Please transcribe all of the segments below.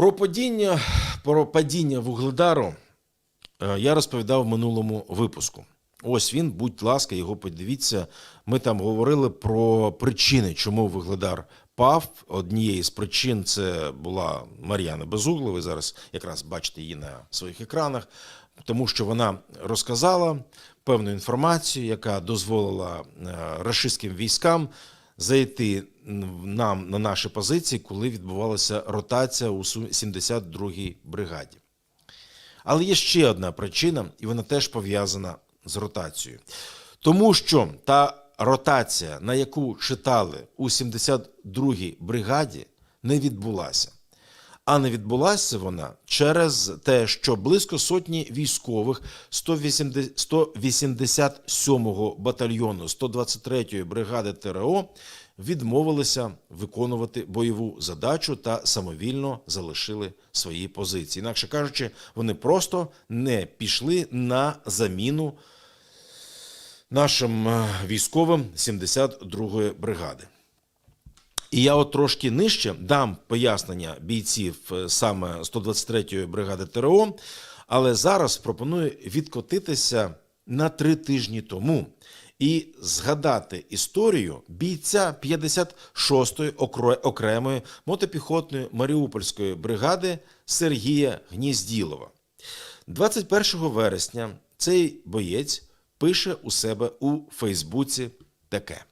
Про падіння, про падіння вугледару е, я розповідав в минулому випуску. Ось він, будь ласка, його подивіться. Ми там говорили про причини, чому вугледар пав. Однією з причин це була Мар'яна Безугла. Ви зараз якраз бачите її на своїх екранах, тому що вона розказала певну інформацію, яка дозволила е, рашистським військам зайти нам на наші позиції, коли відбувалася ротація у 72-й бригаді. Але є ще одна причина, і вона теж пов'язана з ротацією. Тому що та ротація, на яку читали у 72-й бригаді, не відбулася. А не відбулася вона через те, що близько сотні військових 180 187-го батальйону 123-ї бригади ТРО відмовилися виконувати бойову задачу та самовільно залишили свої позиції. Інакше кажучи, вони просто не пішли на заміну нашим е, військовим 72-ї бригади. І я от трошки нижче дам пояснення бійців е, саме 123-ї бригади ТРО, але зараз пропоную відкотитися на три тижні тому і згадати історію бійця 56-ї окремої мотопіхотної Маріупольської бригади Сергія Гнізділова. 21 вересня цей боєць пише у себе у Фейсбуці таке.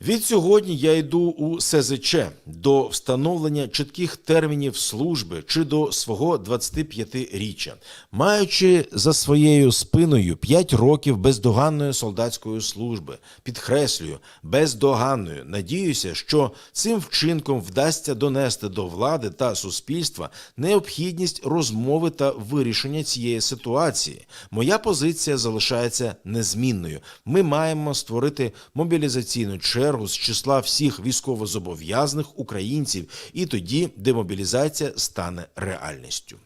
Від сьогодні я йду у СЗЧ до встановлення чітких термінів служби чи до свого 25-річчя, маючи за своєю спиною 5 років бездоганної солдатської служби, підкреслюю, бездоганною. Надіюся, що цим вчинком вдасться донести до влади та суспільства необхідність розмови та вирішення цієї ситуації. Моя позиція залишається незмінною. Ми маємо створити мобілізаційну чергу з числа всіх військовозобов'язаних українців, і тоді демобілізація стане реальністю.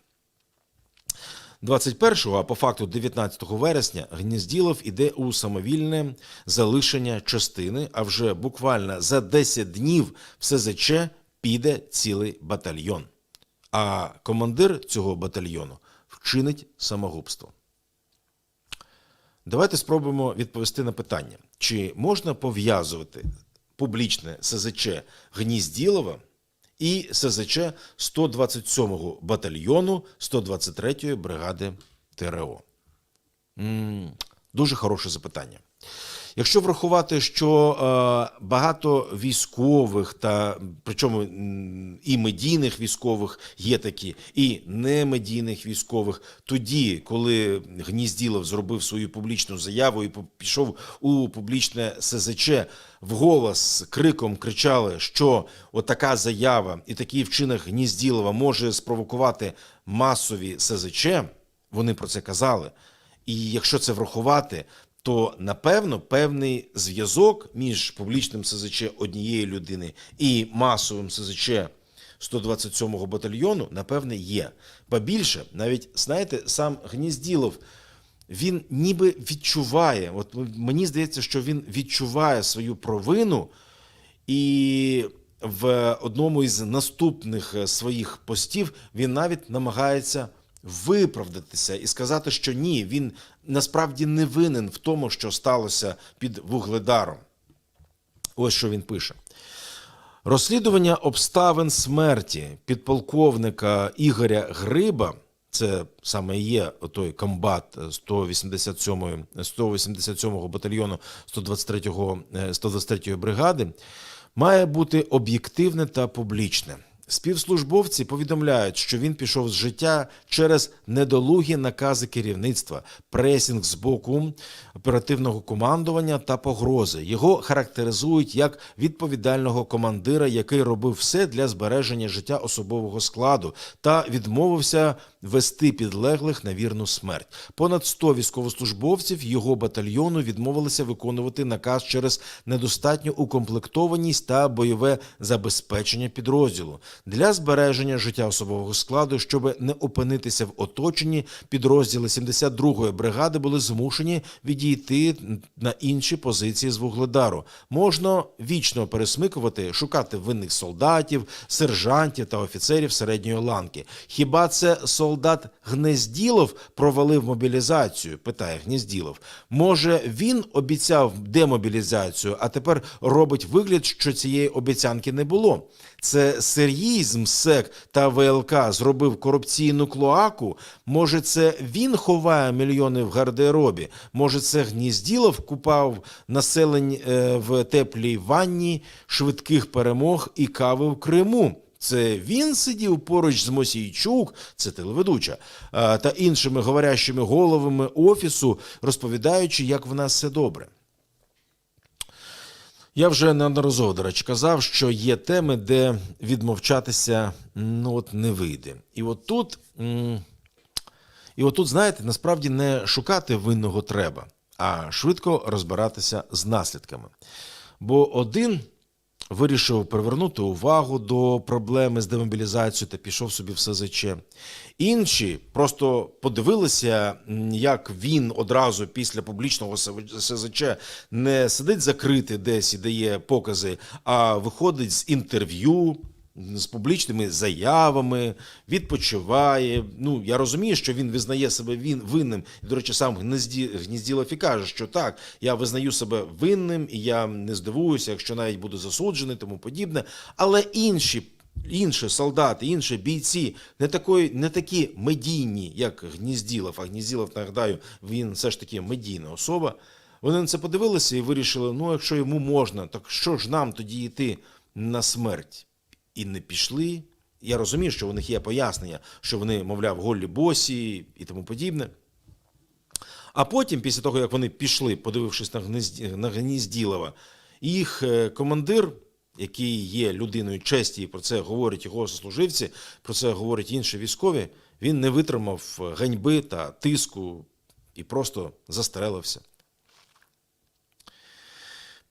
21-го, а по факту 19 вересня, Гнізділов іде у самовільне залишення частини, а вже буквально за 10 днів в СЗЧ піде цілий батальйон. А командир цього батальйону вчинить самогубство. Давайте спробуємо відповісти на питання, чи можна пов'язувати публічне СЗЧ Гнізділова і СЗЧ 127-го батальйону 123-ї бригади ТРО? М, Дуже хороше запитання. Якщо врахувати, що е, багато військових, та причому і медійних військових є такі, і немедійних військових, тоді, коли Гнізділов зробив свою публічну заяву і пішов у публічне СЗЧ, вголос криком кричали, що отака заява і такий вчинок Гнізділова може спровокувати масові СЗЧ, вони про це казали. І якщо це врахувати, то напевно певний зв'язок між публічним СЗЧ однієї людини і масовим СЗЧ 127-го батальйону, напевне, є. Ба більше, навіть знаєте, сам Гнізділов. Він ніби відчуває, от мені здається, що він відчуває свою провину, і в одному із наступних е, своїх постів він навіть намагається виправдатися і сказати, що ні, він насправді не винен в тому, що сталося під вугледаром. Ось що він пише. Розслідування обставин смерті підполковника Ігоря Гриба, це саме є той комбат 187 187-го батальйону 123-го, е, 123-ї бригади, має бути об'єктивне та публічне. Співслужбовці повідомляють, що він пішов з життя через недолугі накази керівництва, пресінг з боку оперативного командування та погрози. Його характеризують як відповідального командира, який робив все для збереження життя особового складу та відмовився вести підлеглих на вірну смерть. Понад 100 військовослужбовців його батальйону відмовилися виконувати наказ через недостатню укомплектованість та бойове забезпечення підрозділу для збереження життя особового складу, щоб не опинитися в оточенні. Підрозділи 72-ї бригади були змушені відійти на інші позиції з вугледару. Можна вічно пересмикувати, шукати винних солдатів, сержантів та офіцерів середньої ланки. Хіба це солдат Гнезділов провалив мобілізацію? питає Гнезділов. Може, він обіцяв демобілізацію, а тепер робить вигляд, що цієї обіцянки не було. Це Сергій з МСЕК та ВЛК зробив корупційну клоаку. Може, це він ховає мільйони в гардеробі? Може, це Гнізділов купав населень е, в теплій ванні, швидких перемог і кави в Криму? Це він сидів поруч з Мосійчук, це телеведуча, е, та іншими говорящими головами офісу, розповідаючи, як в нас все добре. Я вже неодноразово, до речі, казав, що є теми, де відмовчатися ну, от не вийде. І от тут, і от тут, знаєте, насправді не шукати винного треба, а швидко розбиратися з наслідками. Бо один вирішив привернути увагу до проблеми з демобілізацією та пішов собі в СЗЧ. Інші просто подивилися, як він одразу після публічного СЗЧ не сидить закритий десь і дає покази, а виходить з інтерв'ю. З публічними заявами, відпочиває. Ну я розумію, що він визнає себе він винним. І, до речі, сам Гнезді, Гнізділов і каже, що так, я визнаю себе винним, і я не здивуюся, якщо навіть буду засуджений, тому подібне. Але інші. Інші солдати, інші бійці не такої, не такі медійні, як Гнізділов. А Гнізділов, нагадаю, він все ж таки медійна особа. Вони на це подивилися і вирішили: ну, якщо йому можна, так що ж нам тоді йти на смерть? І не пішли. Я розумію, що у них є пояснення, що вони, мовляв, голі босі і тому подібне. А потім, після того, як вони пішли, подивившись на, Гнізділова, їх е, командир, який є людиною честі, і про це говорять його сослуживці, про це говорять інші військові, він не витримав ганьби та тиску і просто застрелився.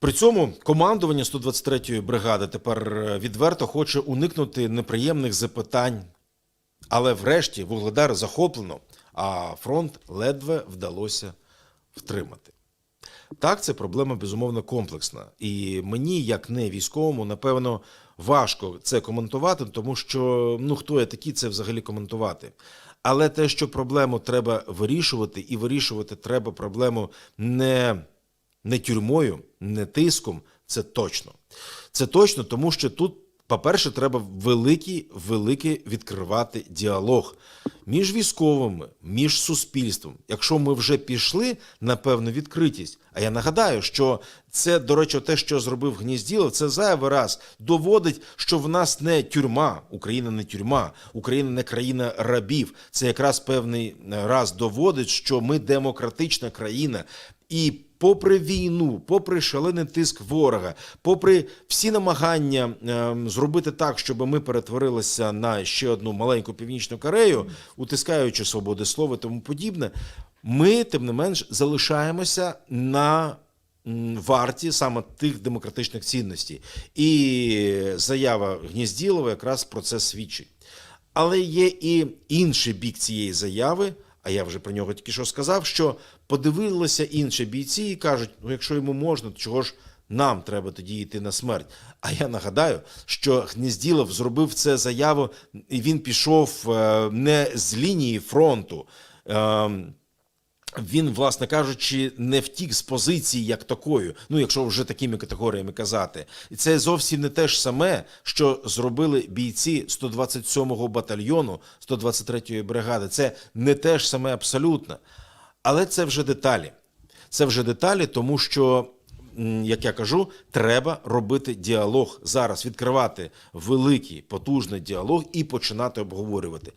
При цьому командування 123-ї бригади тепер е, відверто хоче уникнути неприємних запитань. Але врешті Вугледар захоплено, а фронт ледве вдалося втримати. Так, це проблема безумовно комплексна. І мені, як не військовому, напевно, важко це коментувати, тому що ну хто я такий це взагалі коментувати. Але те, що проблему треба вирішувати, і вирішувати треба проблему не не тюрмою, не тиском, це точно. Це точно, тому що тут, по-перше, треба великий, великий відкривати діалог між військовими, між суспільством. Якщо ми вже пішли на певну відкритість, а я нагадаю, що це, до речі, те, що зробив Гнізділов, це зайвий раз доводить, що в нас не тюрма, Україна не тюрма, Україна не країна рабів. Це якраз певний раз доводить, що ми демократична країна. І попри війну, попри шалений тиск ворога, попри всі намагання е, зробити так, щоб ми перетворилися на ще одну маленьку північну Корею, утискаючи свободи слова тому подібне, ми тим не менш залишаємося на варті саме тих демократичних цінностей. І заява Гнізділова якраз про це свідчить. Але є і інший бік цієї заяви. А я вже про нього тільки що сказав, що подивилися інші бійці і кажуть: ну, якщо йому можна, то чого ж нам треба тоді йти на смерть? А я нагадаю, що Гнізділов зробив це заяву, і він пішов е, не з лінії фронту. Ем, він, власне кажучи, не втік з позиції як такою, ну якщо вже такими категоріями казати, і це зовсім не те ж саме, що зробили бійці 127-го батальйону 123-ї бригади. Це не те ж саме абсолютно. Але це вже деталі. Це вже деталі, тому що, як я кажу, треба робити діалог зараз, відкривати великий потужний діалог і починати обговорювати.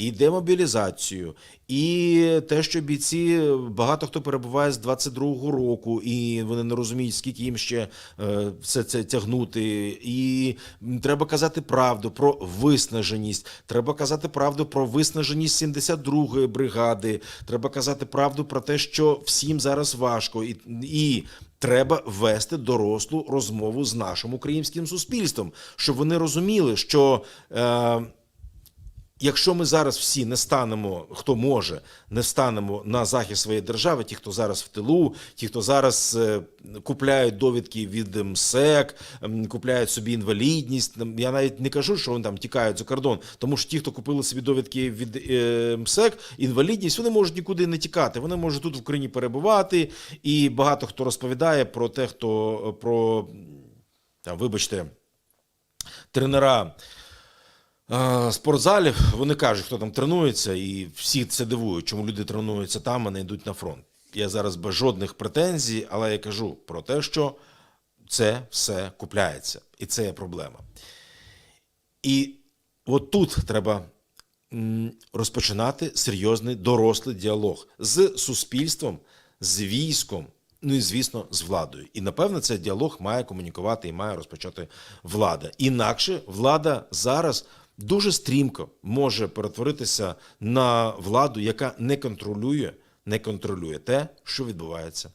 І демобілізацію, і те, що бійці багато хто перебуває з 22-го року, і вони не розуміють, скільки їм ще е, все це тягнути. І треба казати правду про виснаженість. Треба казати правду про виснаженість 72-ї бригади. Треба казати правду про те, що всім зараз важко, і, і треба вести дорослу розмову з нашим українським суспільством, щоб вони розуміли, що. Е, Якщо ми зараз всі не станемо, хто може, не станемо на захист своєї держави, ті, хто зараз в тилу, ті, хто зараз е, купляють довідки від МСЕК, купляють собі інвалідність. Я навіть не кажу, що вони там тікають за кордон, тому що ті, хто купили собі довідки від е, МСЕК, інвалідність, вони можуть нікуди не тікати. Вони можуть тут в Україні перебувати. І багато хто розповідає про те, хто е, про там, вибачте, тренера спортзалів, вони кажуть, хто там тренується, і всі це дивують, чому люди тренуються там, а не йдуть на фронт. Я зараз без жодних претензій, але я кажу про те, що це все купляється, і це є проблема. І от тут треба розпочинати серйозний дорослий діалог з суспільством, з військом, ну і звісно, з владою. І напевно цей діалог має комунікувати і має розпочати влада. Інакше влада зараз дуже стрімко може перетворитися на владу, яка не контролює, не контролює те, що відбувається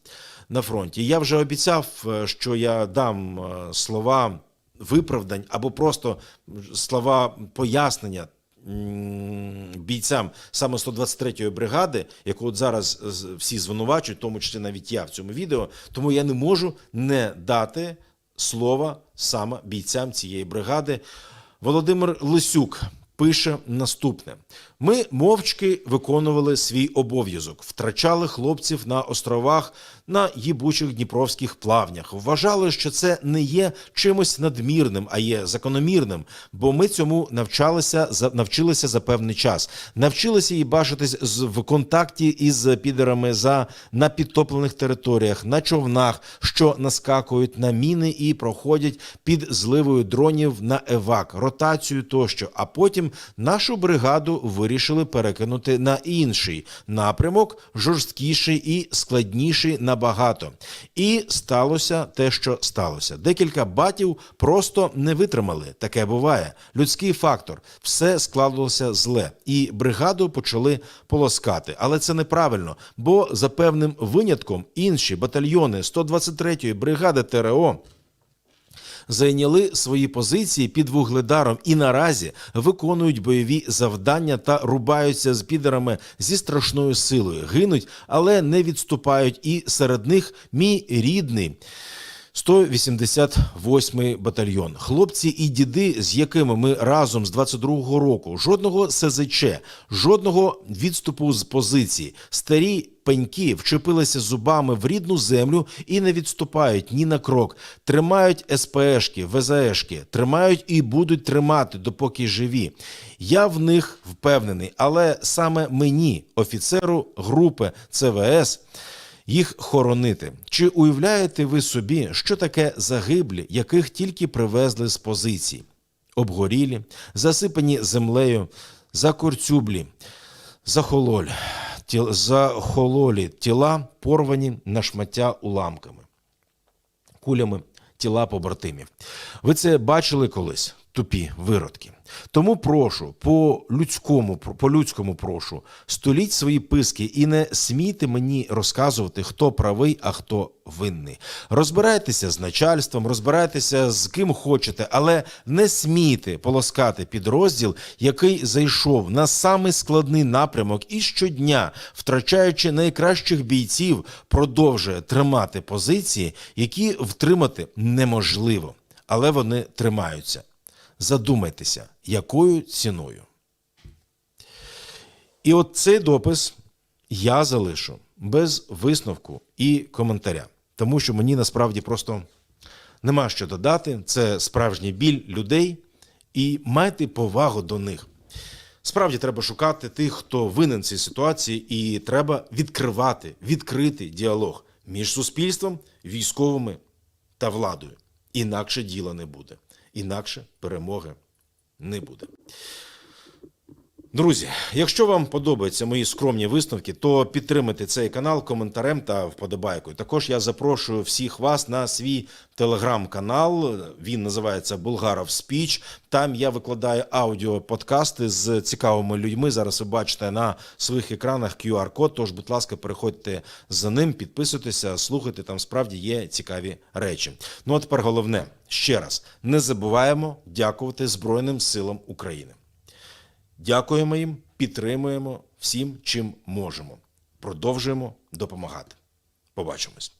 на фронті. Я вже обіцяв, е, що я дам е, слова виправдань або просто слова пояснення бійцям саме 123-ї бригади, яку от зараз всі звинувачують, тому числі навіть я в цьому відео, тому я не можу не дати слова саме бійцям цієї бригади. Володимир Лисюк пише наступне: ми мовчки виконували свій обов'язок, втрачали хлопців на островах на їбучих дніпровських плавнях. Вважали, що це не є чимось надмірним, а є закономірним, бо ми цьому навчалися за навчилися за певний час. Навчилися і бачитись з в контакті із підерами за на підтоплених територіях, на човнах, що наскакують на міни і проходять під зливою дронів на евак, ротацію тощо. А потім нашу бригаду вирішили перекинути на інший напрямок, жорсткіший і складніший набагато. І сталося те, що сталося. Декілька батів просто не витримали. Таке буває. Людський фактор. Все складалося зле, і бригаду почали полоскати. Але це неправильно, бо за певним винятком інші батальйони 123-ї бригади ТРО зайняли свої позиції під вугледаром і наразі виконують бойові завдання та рубаються з підерами зі страшною силою. Гинуть, але не відступають. І серед них мій рідний. 188 батальйон. Хлопці і діди, з якими ми разом з 22-го року, жодного СЗЧ, жодного відступу з позиції. Старі пеньки вчепилися зубами в рідну землю і не відступають ні на крок. Тримають СПшки, ВЗшки, тримають і будуть тримати, допоки живі. Я в них впевнений, але саме мені, офіцеру групи ЦВС, їх хоронити. Чи уявляєте ви собі, що таке загиблі, яких тільки привезли з позицій? Обгорілі, засипані землею, закорцюблі, захололь, тіл, захололі тіла порвані на шмаття уламками, кулями тіла побратимів. Ви це бачили колись? Тупі виродки. Тому прошу, по людському, по людському прошу, століть свої писки і не смійте мені розказувати, хто правий, а хто винний. Розбирайтеся з начальством, розбирайтеся з ким хочете, але не смійте полоскати підрозділ, який зайшов на самий складний напрямок і щодня, втрачаючи найкращих бійців, продовжує тримати позиції, які втримати неможливо, але вони тримаються. Задумайтеся, якою ціною. І от цей допис я залишу без висновку і коментаря, тому що мені насправді просто нема що додати. Це справжній біль людей, і майте повагу до них. Справді треба шукати тих, хто винен цій ситуації, і треба відкривати, відкрити діалог між суспільством, військовими та владою. Інакше діла не буде, інакше перемоги не буде. Друзі, якщо вам подобаються мої скромні висновки, то підтримайте цей канал коментарем та вподобайкою. Також я запрошую всіх вас на свій телеграм-канал. Він називається Булгаров Спіч. Там я викладаю аудіоподкасти з цікавими людьми. Зараз ви бачите на своїх екранах QR-код. Тож, будь ласка, переходьте за ним, підписуйтеся, слухайте. Там справді є цікаві речі. Ну а тепер головне ще раз: не забуваємо дякувати Збройним силам України. Дякуємо їм, підтримуємо всім, чим можемо. Продовжуємо допомагати. Побачимось.